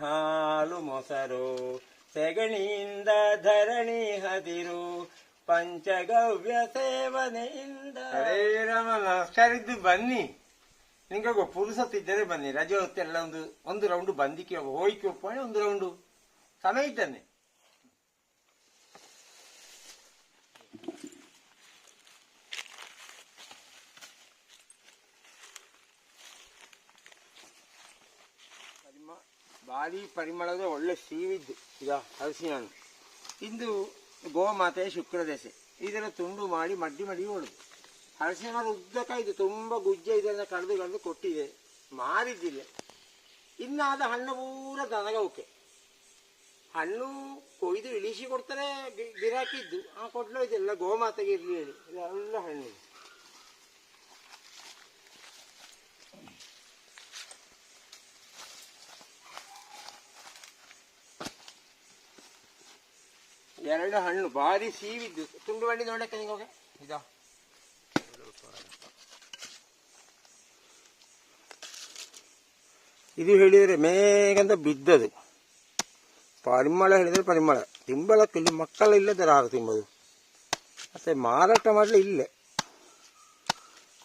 ಹಾಲು ಮೊಸರು, ಸೆಗಣಿಯಿಂದ ಧರಣಿ ಹದಿರು, ಪಂಚಗವ್ಯ ಸೇವನೆಯಿಂದ. ಹರೇ ರಾಮ, ನಮಸ್ಕಾರ ಇದ್ದು ಬನ್ನಿ. ನಿಂಗೆ ಪುರುಸತ್ತಿದ್ದರೆ ಬನ್ನಿ. ರಜೆ ಹೊತ್ತೆಲ್ಲ ಒಂದು ಒಂದು ರೌಂಡು ಬಂದಿಕ್ಕೆ ಹೋಯ್ಕೆ ಒಪ್ಪಣೆ, ಒಂದು ರೌಂಡು ಸಮಯ ಇದ್ದಾನೆ ಭಾರಿ ಪರಿಮಳದ ಒಳ್ಳೆ ಸೀವಿದ್ದು. ಈಗ ಹಲಸಿನ ಹಣ್ಣು ಇಂದು ಗೋಮಾತೆಯ ಶುಕ್ರ ದೆಸೆ. ಇದರ ತುಂಡು ಮಾಡಿ ಮಡ್ಡಿ ಮಡಿ ಹೊಡೆದು ಹಲಸಿನ ಮರ ಉದ್ದಕ ಇದು ತುಂಬ ಗುಜ್ಜೆ ಇದನ್ನು ಕಳೆದು ಕಳೆದು ಕೊಟ್ಟಿದೆ. ಮಾರಿದ್ದಿಲ್ಲ. ಇನ್ನಾದ ಹಣ್ಣು ಪೂರ ದನಗೌಕೆ. ಹಣ್ಣು ಕೊಯ್ದು ಇಳಿಸಿ ಕೊಡ್ತಾರೆ ಗಿರಾಕಿದ್ದು ಆ ಕೊಡ್ಲೋ ಇದೆಲ್ಲ ಗೋಮಾತೆಗೆ ಇರಲಿ ಹೇಳಿ. ಎಲ್ಲ ಹಣ್ಣು ಎರಡು ಹಣ್ಣು ಭಾರಿ ಸೀವಿದ್ದು ತುಂಡು ಬಂಡಿ ನೋಡಕ್ಕೆ ನಿಂಗೆ ಇದಾ ಇದು ಹೇಳಿದರೆ ಮೇಗಂತ ಬಿದ್ದದು ಪರಿಮಳ ಹೇಳಿದರೆ ಪರಿಮಳ ತಿಂಬಳಕ್ಕೆ ಇಲ್ಲಿ ಮಕ್ಕಳ ಇಲ್ಲದರ ಹಾಗೆ ತಿಂಬದು ಮತ್ತೆ ಮಾರಾಟ ಮಾಡಲಿ ಇಲ್ಲೇ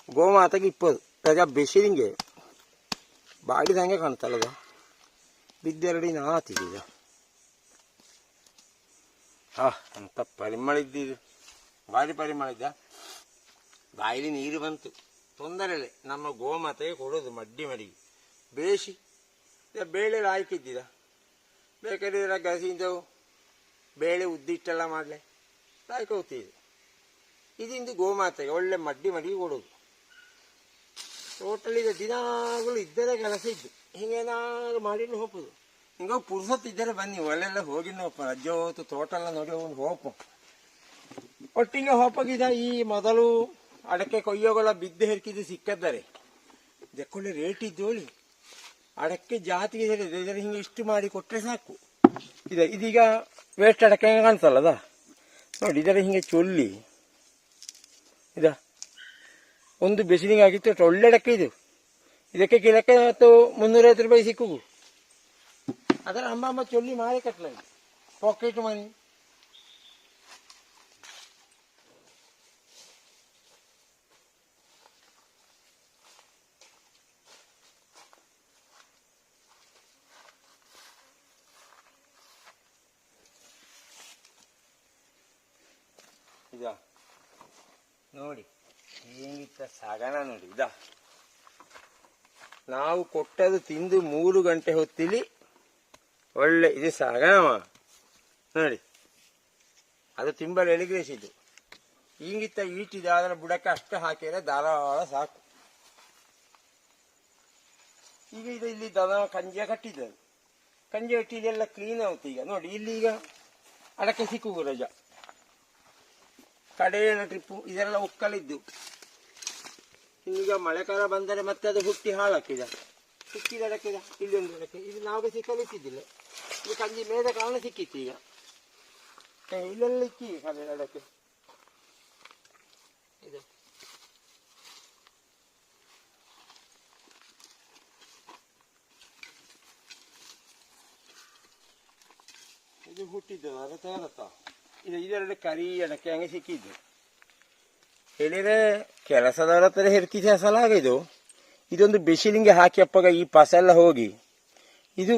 ಗೋಮಾತೆಗೆ ಇಪ್ಪದು ರಜಾ ಬೆಸಿರಿಂಗೆ ಬಾಡಿದಂಗೆ ಕಾಣ್ತಲ್ಲದ ಬಿದ್ದೆರಡಿ ನಾತಿದೀಗ ಆ ಅಂತ ಪರಿಮಳ ಇದ್ದಿದ್ದು ಭಾರಿ ಪರಿಮಳ ಇದ್ದ ಬಾಯಿಲಿ ನೀರು ಬಂತು. ತೊಂದರೆ ಇಲ್ಲ ನಮ್ಮ ಗೋಮಾತೆಗೆ ಕೊಡೋದು ಮಡ್ಡಿ ಮಡಿಗೆ. ಈಗ ಬೇಳೆ ಹಾಕಿದ್ದಿದ ಬೇಕಾದ್ರೆ ಗಸಿಂದವು ಬೇಳೆ ಉದ್ದಿಟ್ಟೆಲ್ಲ ಮಾಡಲೆ. ಹಾಕೋತೀವಿ ಇದಿಂದ ಗೋಮಾತೆಗೆ ಒಳ್ಳೆ ಮಡ್ಡಿ ಮಡಿಗೆ ಕೊಡೋದು. ಟೋಟಲ್ ಇದೆ ದಿನಾಗಲೂ ಇದ್ದರೆ ಕೆಲಸ ಇದ್ದು. ಹಿಂಗೇನಾದ್ರು ಮಾಡಿ ಹೋಗ್ಬೋದು. ಹಿಂಗ ಪುರ್ಸೊತ್ತಿದ್ದರೆ ಬನ್ನಿ ಒಳ್ಳೆಲ್ಲ ಹೋಗಿ ನೋಪ ರಜ್ಜೆ ಹೋತು ತೋಟ ಎಲ್ಲ ನೋಡಿ ಒಂದು ಹೋಪು ಒಟ್ಟಿಗೆ ಹೋಪಾಗಿದ ಈ ಮೊದಲು ಅಡಕೆ ಕೊಯ್ಯೋಗಳ ಬಿದ್ದು ಹೆರ್ಕಿದ್ದು ಸಿಕ್ಕದ್ದಾರೆ. ದೆಕ್ಕೊಳ್ಳಿ ರೇಟ್ ಇದ್ದೋಳಿ ಅಡಕೆ ಜಾತಿಗೆ ಹೇಳಿದ್ರೆ ಹಿಂಗೆ ಇಷ್ಟು ಮಾಡಿ ಕೊಟ್ಟರೆ ಸಾಕು. ಇದ, ಇದೀಗ ವೇಸ್ಟ್ ಅಡಕೆ ಅದ? ನೋಡಿ, ಇದರ ಹಿಂಗೆ ಚೊಲ್ಲಿ. ಇದ, ಒಂದು ಬಿಸಿಲಿಂಗ್ ಆಗಿತ್ತು ಒಳ್ಳೆ ಅಡಕೆ ಇದು. ಇದಕ್ಕೆ ಕಿಲಕ್ಕೆ ಮತ್ತು ಮುನ್ನೂರೈವತ್ತು ರೂಪಾಯಿ ಸಿಕ್ಕು ಅದರ ಅಮ್ಮ ಅಮ್ಮ ಚೊಲ್ಲಿ ಮಾರಿ ಕಟ್ಲ. ಪಾಕೆಟ್ ಮನಿ ಇದ? ನೋಡಿ ಹೇಗಿತ್ತ ಸಗಣ ನೋಡಿ, ಇದ? ನಾವು ಕೊಟ್ಟದು ತಿಂದು ಮೂರು ಗಂಟೆ ಹೊತ್ತಿಲಿ ಒಳ್ಳೆ ಇದು ಸಾಗನವಾ ನೋಡಿ. ಅದು ತಿಂಬಲು ಎಳಿಗ್ರೇಸಿದ್ದು ಹಿಂಗಿತ್ತ ಈಟಿದ ಅದರ ಬುಡಕ್ಕೆ ಅಷ್ಟು ಹಾಕಿದ್ರೆ ಧಾರಾಳ ಸಾಕು. ಈಗ ಇದು ಇಲ್ಲಿ ದನ, ಕಂಜೆ ಕಟ್ಟಿದ್ದದು ಕಂಜೆ ಕಟ್ಟಿ ಇದೆಲ್ಲ ಕ್ಲೀನ್ ಆಗುತ್ತೆ ಈಗ. ನೋಡಿ, ಇಲ್ಲಿ ಈಗ ಅಡಕೆ ಸಿಕ್ಕು ರಜ. ಕಡೆಯ ಟ್ರಿಪ್ಪು ಇದೆಲ್ಲ ಒಕ್ಕಲಿದ್ದು ಈಗ ಮಳೆಗಾಲ ಬಂದರೆ ಮತ್ತೆ ಅದು ಹುಟ್ಟಿ ಹಾಳಾಕಿದ ಸಿಕ್ಕಿದ ಇಲ್ಲಿ ಒಂದು ಅಡಕೆ. ಇದು ನಾವು ಸಿಕ್ಕಲಿಕ್ಕಿದ್ದಿಲ್ಲ. ಇದು ಕಂಜಿ ಮೇದ ಕಾರಣ ಸಿಕ್ಕಿತ್ತು ಈಗ. ಏ, ಇಲ್ಲೆಲ್ಲ ಇಕ್ಕಿ ಕಡೆ ಅಡಕೆ ಇದು. ಇದು ಹುಟ್ಟಿದ್ದು ಅದು ತೋರತ್ತ ಇದು ಇದೆರಡು ಕರಿ ಅಡಕೆ ಹಂಗೆ ಸಿಕ್ಕಿದ್ದು. ಹೇಳಿದ್ರೆ ಕೆಲಸದವರ ಹತ್ರ ಹೆರ್ಕಿಸಿ ಹಸಲಾಗಿದ್ದು ಇದೊಂದು ಬಿಸಿಲಿಂಗೆ ಹಾಕಿ ಅಪ್ಪಾಗ ಈ ಪಸೆಲ್ಲ ಹೋಗಿ. ಇದು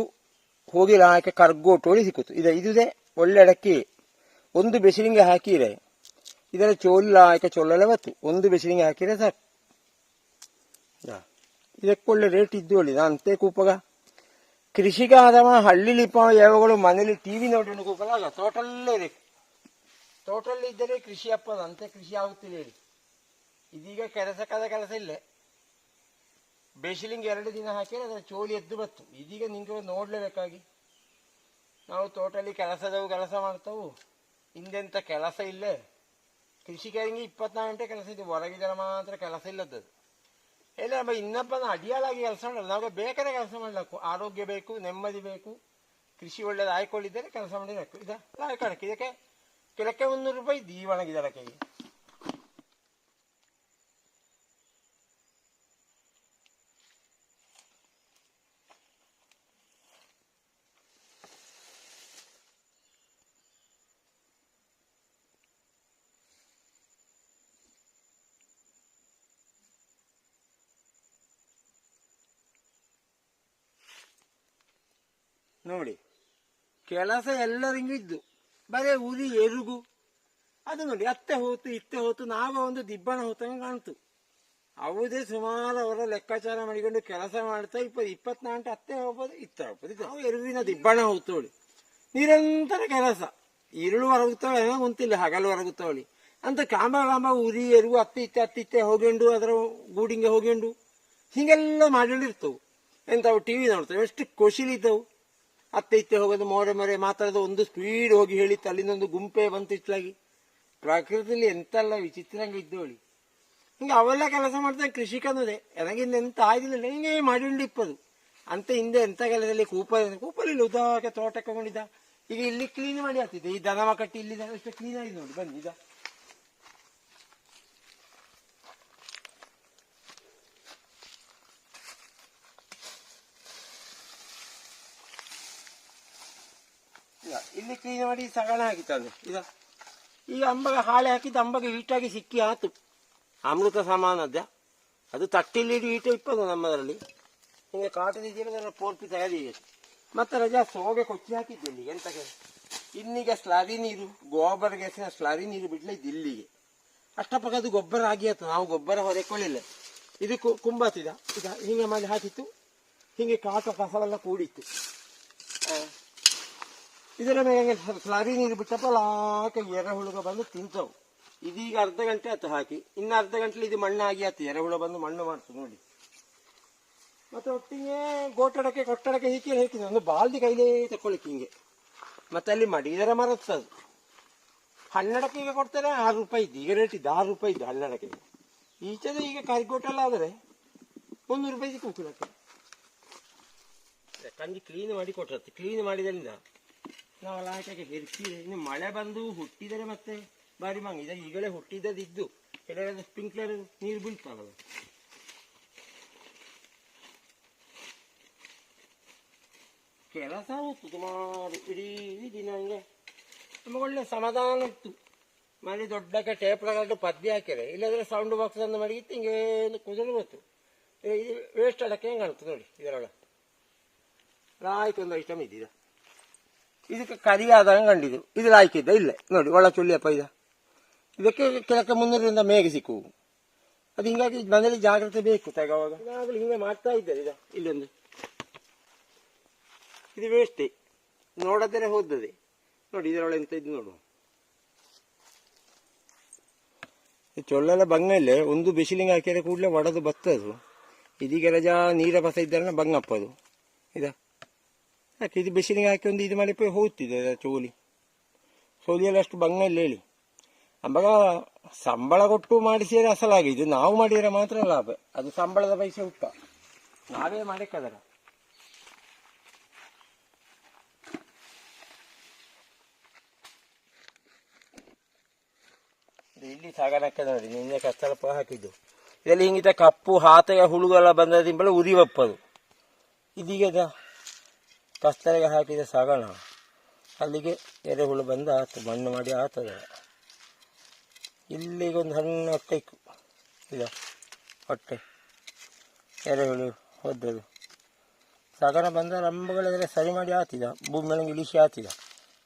ಹೋಗಿ ಹಾಕಿ ಕರ್ಗೋಟೋಳಿ ಸಿಕ್ಕಿತು. ಇದು, ಇದುದೇ ಒಳ್ಳೆ ಅಡಕೆ. ಒಂದು ಬೆಸಿಲಿಂಗೆ ಹಾಕಿರೆ ಇದರ ಚೋಲ್ಲ ಲಾಯಕ ಚೊಲ್ಲೆಲ್ಲ ಬತ್ತು. ಒಂದು ಬೆಸಿಲಿಂಗೆ ಹಾಕಿರೆ ಸಾಕು. ಇದಕ್ಕೆ ಒಳ್ಳೆ ರೇಟ್ ಇದ್ದು ಒಳ್ಳೆ ಅಂತೆ ಕೂಪಗ. ಕೃಷಿಕ ಆದವ ಹಳ್ಳಿಲಿಪ್ಪ ಯಾವಾಗಲೂ ಮನೇಲಿ ಟಿವಿ ನೋಡಿ ಕೂಪಲಾಗ. ತೋಟಲ್ಲೇ ಬೇಕು ತೋಟಲ್ಲಿ ಇದ್ದರೆ ಕೃಷಿ ಅಪ್ಪದ. ಅಂತೆ ಕೃಷಿ ಆಗುತ್ತಿಲ್ಲ ಹೇಳಿ. ಇದೀಗ ಕೆಲಸಕ್ಕಾದ ಕೆಲಸ ಇಲ್ಲೇ. ಬೇಸಿಲಿಂಗ್ ಎರಡು ದಿನ ಹಾಕಿದ್ರೆ ಅದರ ಚೋಲಿ ಎದ್ದು ಬತ್ತು. ಇದೀಗ ನಿಂಗೆ ನೋಡಲೇಬೇಕಾಗಿ. ನಾವು ತೋಟಲ್ಲಿ ಕೆಲಸದವು ಕೆಲಸ ಮಾಡ್ತಾವು. ಹಿಂದೆಂಥ ಕೆಲಸ ಇಲ್ಲೇ. ಕೃಷಿಕರಿಗೆ ಇಪ್ಪತ್ನಾಲ್ಕು ಗಂಟೆ ಕೆಲಸ ಇದೆ. ಹೊರಗಿದ್ರೆ ಮಾತ್ರ ಕೆಲಸ ಇಲ್ಲದ್ದು. ಇಲ್ಲ, ನಮ್ಮ ಇನ್ನೊಬ್ಬ ಅಡಿಯಾಳಾಗಿ ಕೆಲಸ ಮಾಡಲ್ಲ ನಾವು ಬೇಕಾದ್ರೆ ಕೆಲಸ ಮಾಡ್ಲಕ್ಕು. ಆರೋಗ್ಯ ಬೇಕು, ನೆಮ್ಮದಿ ಬೇಕು. ಕೃಷಿ ಒಳ್ಳೇದು ಆಯ್ಕೊಂಡಿದ್ದರೆ ಕೆಲಸ ಮಾಡಿರಬೇಕು ಇದಕ್ಕೆ ಕಿಲಕ್ಕೆ ಮುನ್ನೂರು ರೂಪಾಯಿ ದೀವಣಗಿದೆ ಅಡಕೆಗೆ ನೋಡಿ, ಕೆಲಸ ಎಲ್ಲರಿಗೂ ಇದ್ದು ಬರೇ ಉರಿ ಎರುಗು. ಅದು ನೋಡಿ, ಅತ್ತೆ ಹೋತು, ಇತ್ತೆ ಹೋತು, ನಾವ ಒಂದು ದಿಬ್ಬಣ ಹೋತಂಗೆ ಕಾಣ್ತು. ಅವುದೇ ಸುಮಾರು ಅವರ ಲೆಕ್ಕಾಚಾರ ಮಾಡಿಕೊಂಡು ಕೆಲಸ ಮಾಡ್ತಾ ಇಪ್ಪ ಇಪ್ಪತ್ನಾಲ್ಕು ಅತ್ತೆ ಹೋಗ್ಬೋದು, ಇತ್ತ ಹೋಗ್ಬೋದು. ನಾವು ಎರುವಿನ ದಿಬ್ಬಣ ಹೋಗ್ತೋಳಿ ನಿರಂತರ ಕೆಲಸ. ಇರುಳು ಹೊರಗುತ್ತವಳಿ ಏನೋ ಗೊತ್ತಿಲ್ಲ, ಹಗಲು ಹೊರಗುತ್ತವಳಿ ಅಂತ ಕಾಂಬ ಕಾಂಬ ಉರಿ ಎರುವು ಅತ್ತೆ, ಇತ್ತೆ ಅತ್ತಿತ್ತೆ ಹೋಗ್ಯಂಡು, ಅದರ ಗೂಡಿಂಗೆ ಹೋಗ್ಯಂಡು. ಹೀಗೆಲ್ಲ ಮಾಡಿರ್ತವು ಎಂತಾವು ಟಿವಿ ನೋಡ್ತವೆ, ಎಷ್ಟು ಖುಷಿಲಿದ್ದವು ಅತ್ತೆ ಇತ್ತೆ ಹೋಗೋದು, ಮೋರೆ ಮೊರೆ ಮಾತಾಡೋದು, ಒಂದು ಸ್ಪೀಡ್ ಹೋಗಿ ಹೇಳಿತ್ತು ಅಲ್ಲಿಂದ ಒಂದು ಗುಂಪೆ ಬಂತು ಇಟ್ಲಾಗಿ ಪ್ರಕೃತಿಯಲ್ಲಿ ಎಂತೆಲ್ಲ ವಿಚಿತ್ರಂಗ ಇದ್ದೋಳಿ ಹಿಂಗೆ ಅವೆಲ್ಲ ಕೆಲಸ ಮಾಡ್ತಾ ಕೃಷಿಕನದೆ. ನನಗಿಂದ ಎಂತ ಆಗಿಲ್ಲ ಹಿಂಗೆ ಮಾಡಿಂಡಿಪ್ಪದು. ಅಂತ ಹಿಂದೆ ಎಂತ ಕೆಲಸದಲ್ಲಿ ಕೂಪ ಕೂಪಲಿಲ್ಲ ಉದಾಕೆ ತೋಟಕ್ಕೆ ಕೊಂಡಿದ್ದ ಈಗ ಇಲ್ಲಿ ಕ್ಲೀನ್ ಮಾಡಿ ಹಾಕ್ತಿದ್ದೆ. ಈ ದನವ ಕಟ್ಟಿ ಇಲ್ಲಿ ಅಷ್ಟು ಕ್ಲೀನ್ ಆಗಿದೆ ನೋಡಿ ಬನ್ನಿ ಇಲ್ಲ, ಕ್ಲೀನ್ ಮಾಡಿ ಸಗಣ ಹಾಕಿತ್ತು ಇದ ಈಗ ಅಂಬಗ ಹಾಳೆ ಹಾಕಿದ್ದು ಅಂಬಗೆ ಹೀಟಾಗಿ ಸಿಕ್ಕಿ ಆತು. ಅಮೃತ ಸಮಾನದ್ದ. ಅದು ತಟ್ಟಿಲಿ ಹೀಟ ಇಪ್ಪದು ನಮ್ಮದರಲ್ಲಿ. ಹಿಂಗೆ ಕಾಟದಿದ್ದೀರ ಪೋರ್ಪಿ ತೆಗೆದೀಗ ಮತ್ತೆ ರಜಾ ಸೋಗೆ ಕೊಚ್ಚಿ ಹಾಕಿದ್ದೆ ಇಲ್ಲಿಗೆ. ಎಂತಕ್ಕೆ ಇನ್ನೀಗ ಸ್ಲಾರಿ ನೀರು ಗೋಬರ್ ಗ್ಯಾಸಿನ ಸ್ಲಾರಿ ನೀರು ಬಿಡ್ಲಿದ್ದು ಇಲ್ಲಿಗೆ. ಅಷ್ಟಪಕ್ಕ ಅದು ಗೊಬ್ಬರ ಆಗಿ ಆಯ್ತು ನಾವು ಗೊಬ್ಬರ ಹೊರಕೊಳ್ಳಿಲ್ಲ. ಇದು ಕುಂಬಾತಿದ. ಈಗ ಹಿಂಗೆ ಮಾಡಿ ಹಾಕಿತ್ತು. ಹಿಂಗೆ ಕಾಟ ಕಸವೆಲ್ಲ ಕೂಡಿತ್ತು. ಇದರ ಮೇಲೆ ಸ್ಲಾರಿ ನೀರು ಬಿಟ್ಟಪ್ಪ ಲಾಕ ಎರೆಹುಳುಗ ಬಂದು ತಿಂತವು. ಇದೀಗ ಅರ್ಧ ಗಂಟೆ ಆಯ್ತು ಹಾಕಿ. ಇನ್ನು ಅರ್ಧ ಗಂಟೆ ಇದು ಮಣ್ಣಾಗಿ ಆಯ್ತು ಎರೆಹುಳು ಬಂದು ಮಣ್ಣು ಮಾಡ್ತು ನೋಡಿ. ಮತ್ತೆ ಒಟ್ಟಿಗೆ ಗೋಟಡಕ್ಕೆ, ಕೊಟ್ಟಡಕ್ಕೆ ಹೀಗೆ ಹೇಳ್ತೀನಿ. ಒಂದು ಬಾಲ್ದಿ ಕೈಲೇ ತಕೊಳ್ಳಿಕ್ಕೆ ಹಿಂಗೆ. ಮತ್ತೆ ಅಲ್ಲಿ ಮಡಿದರ ಮರತ್ತದು ಹನ್ನಡಕ್ಕೆ ಈಗ ಕೊಡ್ತಾರೆ, ಆರು ರೂಪಾಯಿ ಇದ್ದು. ಈಗ ರೇಟ್ ಇದ್ದು, ಆರು ರೂಪಾಯಿ ಇದ್ದು ಹನ್ನಡಕ್ಕೆ ಈಚೆದು ಈಗ ಕರಿಗೋಟೆಲ್ಲ ಆದರೆ ಮುನ್ನೂರು ರೂಪಾಯಿ ಕೂಕುಲಕ್ಕೆ ಕಂಜಿ ಕ್ಲೀನ್ ಮಾಡಿ ಕೊಟ್ಟರತ್ತೆ ಕ್ಲೀನ್ ಮಾಡಿದ್ರಿಂದ ನಾವು ಲಾಟಕ್ಕೆ ಹೆರ್ಸಿದೆ ಇನ್ನು ಮಳೆ ಬಂದು ಹುಟ್ಟಿದರೆ ಮತ್ತೆ ಬಾರಿ ಮಂಗ. ಈಗ ಈಗಲೇ ಹುಟ್ಟಿದ್ದದಿದ್ದು ಕೆಲವೊಂದು ಸ್ಪ್ರಿಂಕ್ಲರ್ ನೀರು ಬೀಳ್ತಾವಲ್ಲ. ಕೆಲಸ ಹೋಯ್ತು ಸುಮಾರು ಇಡೀ ದಿನ ಹಂಗೆ. ನಮಗೆ ಒಳ್ಳೆ ಸಮಾಧಾನ ಇತ್ತು ಮನೆ ದೊಡ್ಡಕ್ಕೆ ಟೇಪ್ ತಗೊಂಡು ಪದ್ಯ ಹಾಕಿದೆ ಇಲ್ಲದ್ರೆ ಸೌಂಡ್ ಬಾಕ್ಸ್ ಅಂತ ಮಾಡಿ ಹಿಂಗೆ ಕುದುರೆ ಗೊತ್ತು ಇದು ವೇಸ್ಟ್ ಅಡಕ್ಕೆ ಹೆಂಗೆ ನೋಡಿ, ಇದರೊಳಗೆ. ಆಯ್ತು, ಒಂದು ಐಟಮ್ ಇದ್ದಿದ ಇದಕ್ಕೆ ಕರಿ ಆದಾಗ ಕಂಡಿದ್ದು. ಇದು ಲಾಯ್ಕಿದ್ದ ಇಲ್ಲೇ. ನೋಡಿ ಒಳ ಚುಳ್ಳಿಯಪ್ಪ ಇದ. ಇದಕ್ಕೆ ಕೆಳಕ್ಕೆ ಮುನ್ನೂರರಿಂದ ಮೇಗೆ ಸಿಕ್ಕು ಅದು ಹಿಂಗಾಗಿ ಮನೇಲಿ ಜಾಗ್ರತೆ ಬೇಕು. ತೆಗವಾಗ ಈಗಾಗಲೇ ಹಿಂಗೆ ಮಾಡ್ತಾ ಇದ್ದಾರೆ. ಇದ ಇಲ್ಲೊಂದು. ಇದು ವೇಸ್ಟೇ ನೋಡದರೆ ಹೋದದೆ ನೋಡಿ ಇದರೊಳಗೆ ಎಂತ ಇದು ನೋಡು ಈ ಚೊಳ್ಳೆಲ್ಲ ಬಂಗ ಇಲ್ಲೇ ಒಂದು ಬಿಸಿಲಿಂಗ್ ಹಾಕಿದ್ರೆ ಕೂಡಲೇ ಒಡೆದು ಬತ್ತದು. ಇದೀಗ ರಜಾ ನೀರ ಬಸ ಇದ್ದಾರೆ ಬಂಗಪ್ಪದು. ಇದ? ಯಾಕೆ ಇದು ಬಿಸಿಲಿಗೆ ಹಾಕಿ ಒಂದು ಇದು ಮಾಡಿ ಪೇ ಹೋಗ್ತಿದೆ ಚೋಲಿ? ಸೋಲಿಯಲ್ಲಿ ಅಷ್ಟು ಬಂಗ ಇಲ್ಲ ಹೇಳಿ. ಅಂಬಾಗ ಸಂಬಳ ಕೊಟ್ಟು ಮಾಡಿಸಿದ್ರೆ ಇದು ನಾವು ಮಾಡಿದ್ರೆ ಮಾತ್ರ ಲಾಭ. ಅದು ಸಂಬಳದ ಪೈಸೆ ಹುಟ್ಟ. ನಾವೇ ಮಾಡಿಕ್ಕದರ ಇಲ್ಲಿ ಸಾಗಣಕ್ಕೆ ನೋಡಿ. ನಿನ್ನೆ ಕಸ್ತಲಪ್ಪ ಹಾಕಿದ್ದು. ಇದರಲ್ಲಿ ಹಿಂಗಿದ್ದ ಕಪ್ಪು, ಹಾತೆಯ ಹುಳುಗಳ ಬಂದ ದಿಂಬಳ ಉರಿವಪ್ಪದು ಇದೀಗ ಇದು ಕಸ್ತರಿಗೆ ಹಾಕಿದರೆ ಸಾಗಣ. ಅಲ್ಲಿಗೆ ಎರೆಹುಳು ಬಂದು ಆತು, ಮಣ್ಣು ಮಾಡಿ ಆತದ. ಇಲ್ಲಿಗೊಂದು ಸಣ್ಣ ಇಕ್ಕು ಇದು ಹೊಟ್ಟೆ. ಎರೆಹುಳು ಹೊದ್ದದು. ಸಗಣ ಬಂದ ರಂಬಗಳೆಲ್ಲ ಸರಿ ಮಾಡಿ ಆತಿದ, ಭೂಮಿ ಮೇಲೆ ಇಳಿಸಿ ಆತಿದ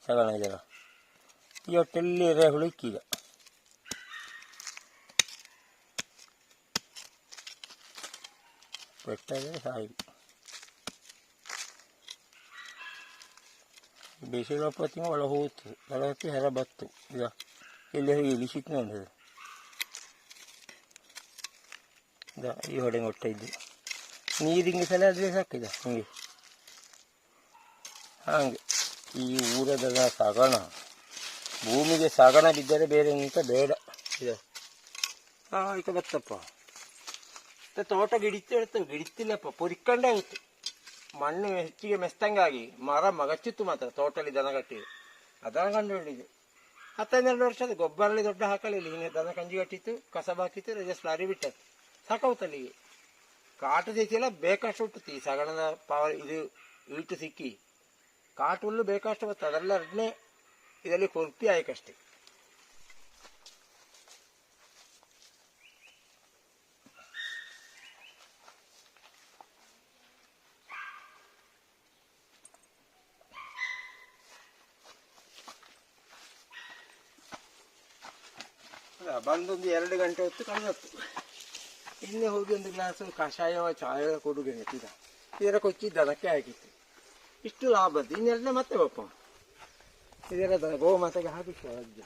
ಸಗಣ ಇದೆಲ್ಲ ಈ ಹೊಟ್ಟೆಲ್ಲಿ ಎರೆಹುಳು ಇಕ್ಕೀಗ ಬೆಟ್ಟ ಬೇಸಿಗೆ ಹೊತ್ತಿಗೆ ಒಳ ಹೋಗ್ತು ಒಳ ಹೊತ್ತಿ ಹೊರ ಬತ್ತು ಈಗ ಇಲ್ಲಿ ಹೋಗಿ ಇಳಿಸಿಟ್ಟು ನೋಡಿದ್ರು ಇದ ಈ ಹೊಡೆ ಮೊಟ್ಟೆ ಇದ್ದು ನೀರಿಂಗೆ ಸಲ ಅದೇ ಸಾಕಿದ ಹಂಗೆ ಹಾಗೆ ಈ ಊರದೆಲ್ಲ ಸಗಣ ಭೂಮಿಗೆ ಸಗಣ ಬಿದ್ದರೆ ಬೇರೆ ಎಂತ ಬೇಡ ಇದೆ ಹಾಂ ಈಗ ಬತ್ತಪ್ಪ ಮತ್ತೆ ತೋಟ ಗಿಡಿತು ಹೇಳ್ತೇವೆ ಗಿಡಿತಿಲ್ಲಪ್ಪ ಪೊರಿಕೊಂಡೇ ಆಗುತ್ತೆ ಮಣ್ಣು ಹೆಚ್ಚಿಗೆ ಮೆಸ್ತಂಗಾಗಿ ಮರ ಮಗಚ್ಚಿತ್ತು ಮಾತ್ರ, ತೋಟಲ್ಲಿ ದನ ಕಟ್ಟಿದೆ ಅದನ್ನ ಕಂಡು ಹಿಡಿದು. ಹತ್ತನ್ನೆರಡು ವರ್ಷದ ಗೊಬ್ಬರಲ್ಲಿ ದೊಡ್ಡ ಹಾಕಲಿಲ್ಲ. ಹಿಂಗೆ ದನ ಕಂಜಿ ಕಟ್ಟಿತ್ತು ಕಸಬ ಹಾಕಿತ್ತು ರಜೆ ಸ್ಲಾರಿ ಬಿಟ್ಟದ್ದು. ಸಾಕೌತಲ್ಲಿಗೆ ಕಾಟು ಸಿಕ್ಕಿಲ್ಲ ಬೇಕಷ್ಟು ಹುಟ್ಟುತ್ತಿ ಸಗಣದ ಪವರ್, ಇದು ಈಟು ಸಿಕ್ಕಿ. ಕಾಟು ಹುಲ್ಲು ಬೇಕಷ್ಟು ಬರ್ತದೆ ಅದೆಲ್ಲ ಎರಡನೇ ಇದರಲ್ಲಿ ಕೊರ್ಪಿ ಆಯ್ಕಷ್ಟೇ. ಬಂದೊಂದು ಎರಡು ಗಂಟೆ ಹೊತ್ತು ಕಳೆದತ್ತು. ಇನ್ನೇ ಹೋಗಿ ಒಂದು ಗ್ಲಾಸ್ ಕಷಾಯವ ಚಾಯ ಕೊಡುಗೆ ನೆತ್ತಿದ ಇದರ ಕೊಚ್ಚಿ ದನಕ್ಕೆ ಹಾಕಿತ್ತು. ಇಷ್ಟು ಲಾಭದ್ದು. ಇನ್ನೆರಡನೇ ಮತ್ತೆ ಬಪ್ಪ ಇದರ ಗೋಮಾತೆಗೆ ಹಾಕಿ ಅಜ್ಜ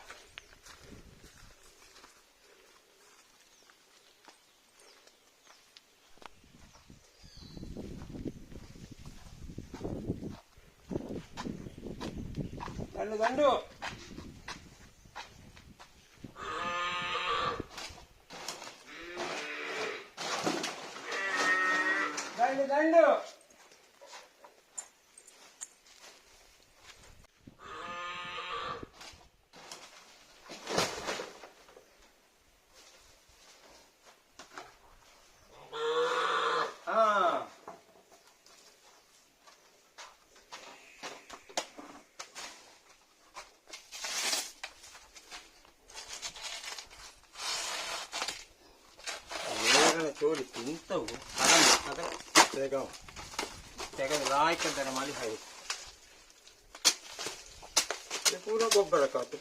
ないんだ ತೆಗವ ತೆಗೆದು ಲಾಯ್ಕಂತಾನೆ ಮಾಡಿ ಹಾಗೆ ಇದು ಪೂರ ಗೊಬ್ಬರ ಕಾತು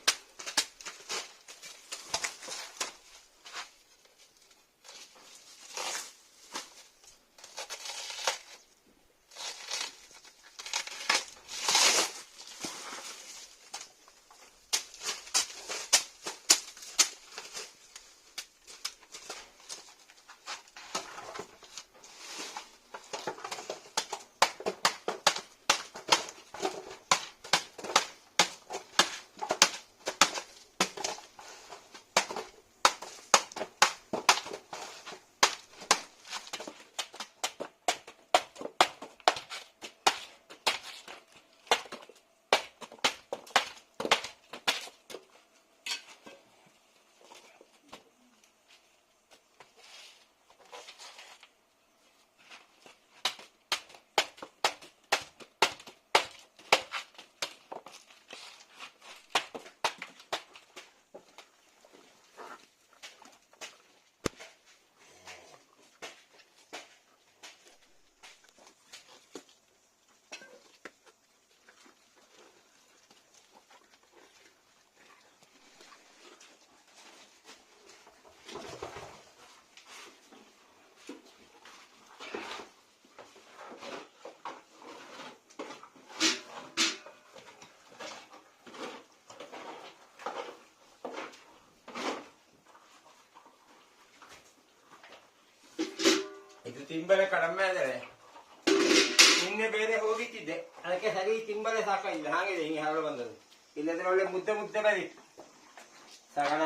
ತಿಂಬಲೆ ಕಡಿಮೆ ಆದರೆ ನಿನ್ನೆ ಬೇರೆ ಹೋಗಿತ್ತಿದ್ದೆ ಅದಕ್ಕೆ ಸರಿ ತಿಂಬಲೆ ಸಾಕಾಗಿದೆ. ಹಾಗಿದೆ, ಹಿಂಗೆ ಹರಳು ಬಂದದ್ದು. ಇಲ್ಲದ್ರೆ ಒಳ್ಳೆ ಮುದ್ದೆ ಮುದ್ದೆ ಬರೀತು ಸಗಣ.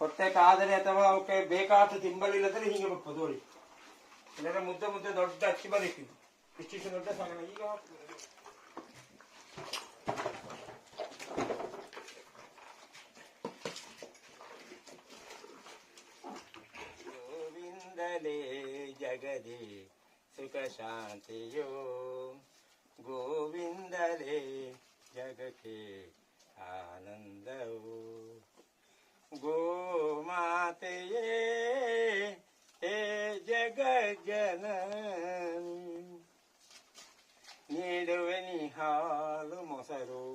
ಹೊಟ್ಟೆಗಾದರೆ ಅಥವಾ ಅವಕ್ಕೆ ಬೇಕಾದ ತಿಂಬಲಿಲ್ಲದ್ರೆ ಹೀಗೆ ಬಪ್ಪ ತೋಳಿ ಇಲ್ಲದ್ರೆ ಮುದ್ದೆ ಮುದ್ದೆ ದೊಡ್ಡ ಅಕ್ಕಿ ಬರೀತಿದ್ದು ಇಷ್ಟಿಷ್ಟು ದೊಡ್ಡ ಸಗಣ. ಈಗ ಹಾಕ್ತದೆ. ಗೋವಿಂದಲೇ ಜಗದಿ ಸುಖ ಶಾಂತಿಯೋ ಗೋವಿಂದಲೇ ಜಗಕ್ಕೆ ಆನಂದವು ಗೋಮಾತೆಯೇ ಹೇ ಜಗಜ್ಜನ ನೀಡುವೆ ನೀ ಹಾಲು ಮೊಸರು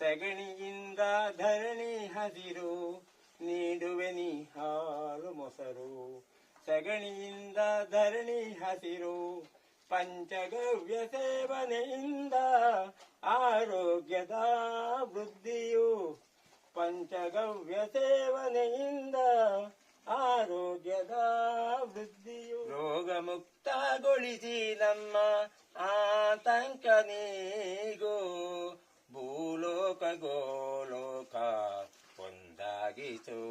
ಸಗಣಿಯಿಂದ ಧರಣಿ ಹಸಿರು ನೀಡುವೆ ನೀ ಹಾಲು ಮೊಸರು ಸಗಣಿಯಿಂದ ಧರಣಿ ಹಸಿರು, ಪಂಚಗವ್ಯ ಸೇವನೆಯಿಂದ ಆರೋಗ್ಯದ ವೃದ್ಧಿಯು. ಪಂಚಗವ್ಯ ಸೇವನೆಯಿಂದ ಆರೋಗ್ಯದ ವೃದ್ಧಿಯು. ರೋಗ ಮುಕ್ತಗೊಳಿಸಿ ನಮ್ಮ ಆತಂಕ ನೀಗೋ. ಭೂಲೋಕ ಗೋಲೋಕ ಒಂದಾಗಿಸು.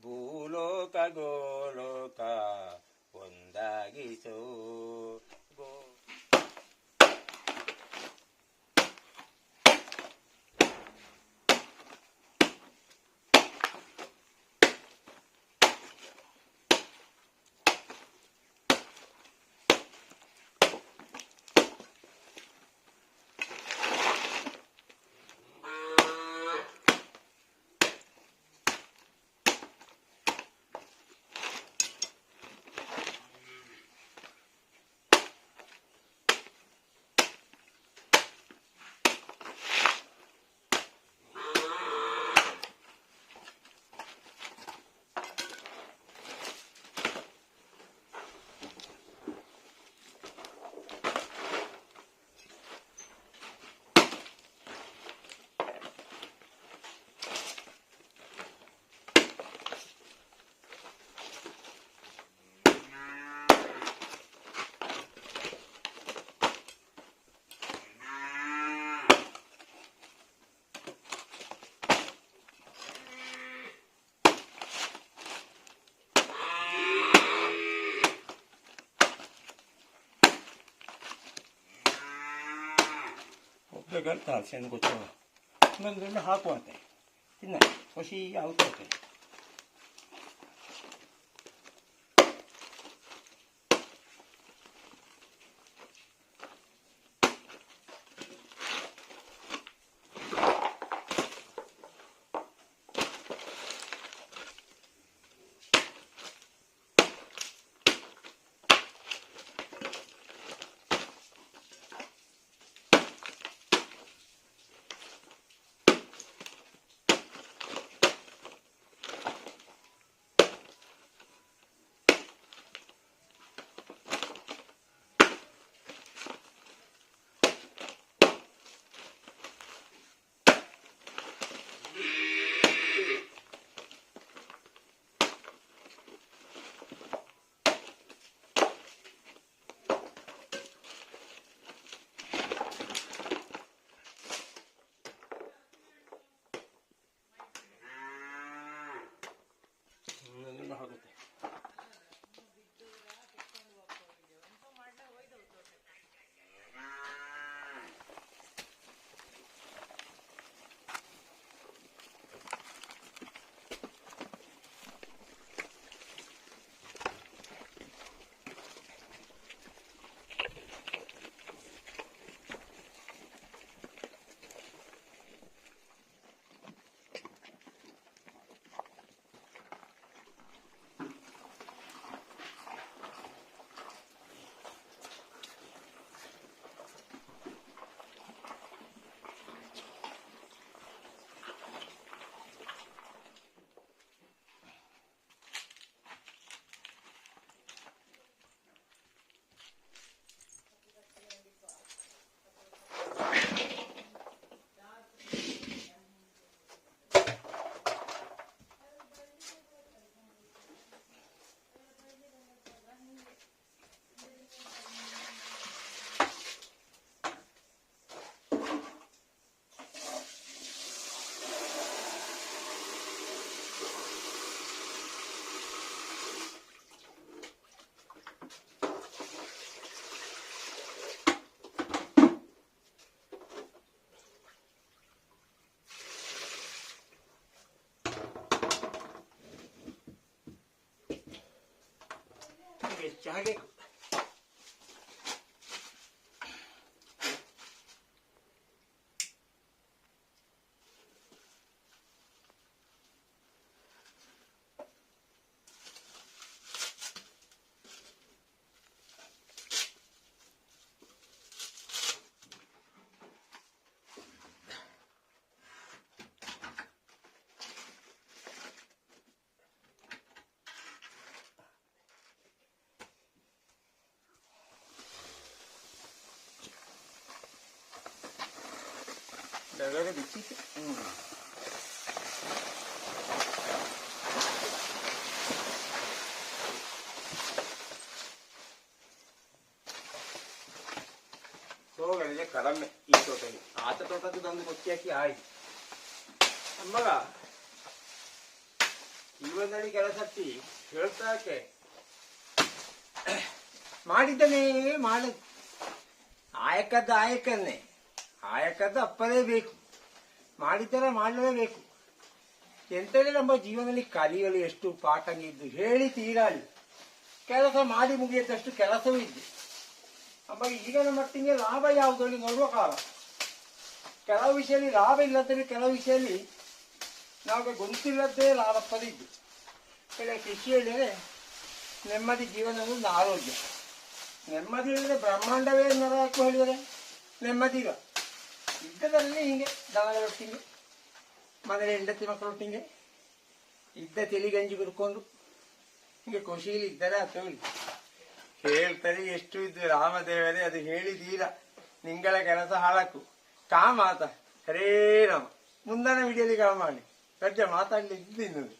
ಭೂಲೋಕ ಗೋಲೋಕ ಒಂದಾಗಿಸು 个大钱过去了，ಚಾಗೆ ಹಾಗೆ ಬೆಳಗ್ಗೆ ಬಿಚ್ಚಿತ್ತು ಹ್ಞೂ ಸೋಗಲಿಗೆ ಕಡಿಮೆ ಈ ತೋಟದಲ್ಲಿ ಆತ ತೋಟದ್ದು ತಂದು ಕೊಚ್ಚಿ ಹಾಕಿ ಆಯ್ತು ಅಮ್ಮಗ ಜೀವನದಲ್ಲಿ ಕೆಲಸತ್ತಿ ಹೇಳ್ತಾಕೆ ಮಾಡಿದ್ದನೇ ಮಾಡದು ಆಯಕದ್ದು ಆಯಕನ್ನೇ. ಆಯಕದ್ದು ಅಪ್ಪದೇ ಬೇಕು. ಮಾಡಿದ್ದರೆ ಮಾಡಲೇಬೇಕು. ಎಂತದೇ ನಮ್ಮ ಜೀವನದಲ್ಲಿ ಕಲಿಯಲು ಎಷ್ಟು ಪಾಠಂಗಿದ್ದು ಹೇಳಿ ತೀರಾಳಿ ಕೆಲಸ ಮಾಡಿ ಮುಗಿಯದಷ್ಟು ಕೆಲಸವೂ ಇದ್ದು ನಮಗೆ ಈಗಿನ ಮಟ್ಟಿಗೆ ಲಾಭ ಯಾವುದರಲ್ಲಿ ನೋಡುವ ಕಾಲ. ಕೆಲವು ವಿಷಯದಲ್ಲಿ ಲಾಭ ಇಲ್ಲದ್ರೆ ಕೆಲವು ವಿಷಯದಲ್ಲಿ ನಮಗೆ ಲಾಭ ಪದಿದ್ದು ಕೆಲವು ಕೃಷಿ ಹೇಳಿದರೆ ನೆಮ್ಮದಿ ಜೀವನ ಒಂದು ಆರೋಗ್ಯ. ನೆಮ್ಮದಿ ಹೇಳಿದರೆ ಬ್ರಹ್ಮಾಂಡವೇ ನರಕು ಹೇಳಿದರೆ ನೆಮ್ಮದಿ ಇದ್ದದಲ್ಲಿ ಹಿಂಗೆ ದನಗಳೊಟ್ಟಿಗೆ ಮನೇಲಿ ಹೆಂಡತಿ ಮಕ್ಕಳೊಟ್ಟಿಗೆ ಇದ್ದ ತೆಲಿಗಂಜಿ ಗಂಜಿ ಕುಡ್ಕೊಂಡು ಹಿಂಗೆ ಖುಷಿಲಿ ಇದ್ದರೆ ಅಥವಾ ಹೇಳ್ತಾರೆ ಎಷ್ಟು ಇದ್ದು ರಾಮದೇವರೇ, ಅದು ಹೇಳಿದೀರ. ನಿಂಗಳ ಕೆಲಸ ಹಾಳಕ್ಕು ಕಾಮಾತ, ಹರೇ ರಾಮ. ಮುಂದನ ವಿಡಿಯೋಲಿ ಕಾ ಮಾಡಿ ರಜೆ ಮಾತಾಡ್ಲಿಕ್ಕೆ ಇದ್ದು ಇನ್ನೊಂದು